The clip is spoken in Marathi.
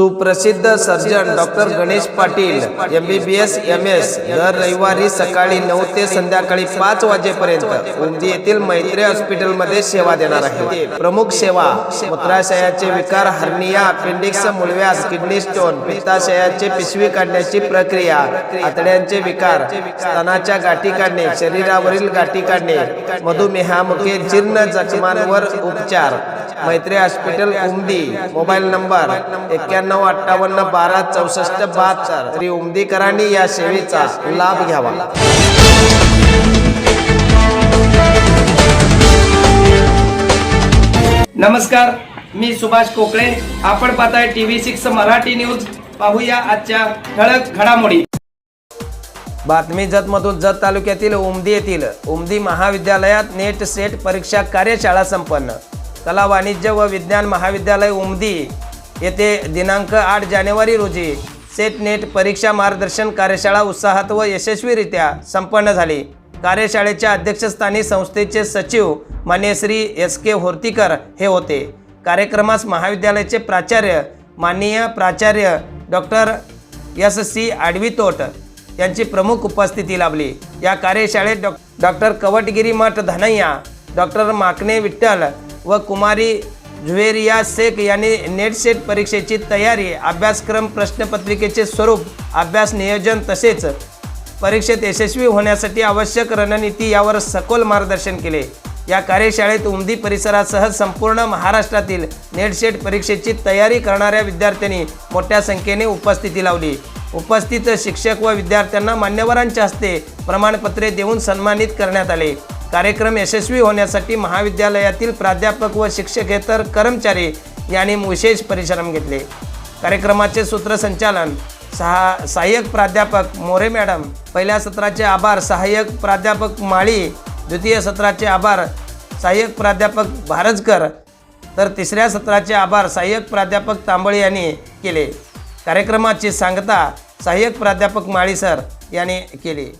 सुप्रसिद्ध surgeon doctor Ganesh Patil M B B S M S दर रविवारी सकाळी नऊ ते संध्याकाळी पाच वाजेपर्यंत उमदी येथील मैत्री हॉस्पिटलमध्ये सेवा देणार आहे. प्रमुख सेवा मूत्राशयाचे विकार हर्निया अपेंडिक्स मुळव्यास किडनी स्टोन पित्ताशयाचे पिशवी काढण्याची प्रक्रिया आतड्यांचे विकार स्तनाच्या गाठी काढणे शरीरावरील गाठी काढणे मधुमेहामुखे जीर्ण जखमांवर उपचार. मैत्री हॉस्पिटल उमदी मोबाईल नंबर एक्क्याण्णव अठ्ठावन्न बारा चौसष्ट बहात्तर. तरी उमदीकरांनी या सेवेचा लाभ घ्यावा. नमस्कार मी सुभाष कोकळे. आपण पाहताय टीव्ही सिक्स मराठी न्यूज. पाहूया आजच्या ठळक घडामोडी. बातमी जतमधून जत तालुक्यातील उमदी येथील उमदी महाविद्यालयात नेट सेट परीक्षा कार्यशाळा संपन्न. कला वाणिज्य व विज्ञान महाविद्यालय उमदी येथे दिनांक आठ जानेवारी रोजी सेट नेट परीक्षा मार्गदर्शन कार्यशाळा उत्साहात व यशस्वीरित्या संपन्न झाली. कार्यशाळेच्या अध्यक्षस्थानी संस्थेचे सचिव मान्य श्री एस के होर्तीकर हे होते. कार्यक्रमास महाविद्यालयाचे प्राचार्य माननीय प्राचार्य डॉक्टर एस सी आडवीतोट यांची प्रमुख उपस्थिती लाभली. या कार्यशाळेत डॉ डॉक्टर कवटगिरी मठ धनय्या डॉक्टर माकणे विठ्ठल व कुमारी झुवेरिया शेख यांनी नेट सेट परीक्षेची तयारी अभ्यासक्रम प्रश्नपत्रिकेचे स्वरूप अभ्यास नियोजन तसेच परीक्षेत यशस्वी होण्यासाठी आवश्यक रणनीती यावर सखोल मार्गदर्शन केले. या कार्यशाळेत उमदी परिसरासह संपूर्ण महाराष्ट्रातील नेटसेट परीक्षेची तयारी करणाऱ्या विद्यार्थ्यांनी मोठ्या संख्येने उपस्थिती लावली. उपस्थित शिक्षक व विद्यार्थ्यांना मान्यवरांच्या हस्ते प्रमाणपत्रे देऊन सन्मानित करण्यात आले. कार्यक्रम यशस्वी होण्यासाठी महाविद्यालयातील प्राध्यापक व शिक्षकेतर कर्मचारी यांनी विशेष परिश्रम घेतले. कार्यक्रमाचे सूत्रसंचालन सहा सहाय्यक प्राध्यापक मोरे मॅडम पहिल्या सत्राचे आभार सहाय्यक प्राध्यापक माळी द्वितीय सत्राचे आभार सहाय्यक प्राध्यापक भारजकर तर तिसऱ्या सत्राचे आभार सहाय्यक प्राध्यापक तांबळे यांनी केले. कार्यक्रमाची सांगता सहाय्यक प्राध्यापक माळी सर यांनी केली.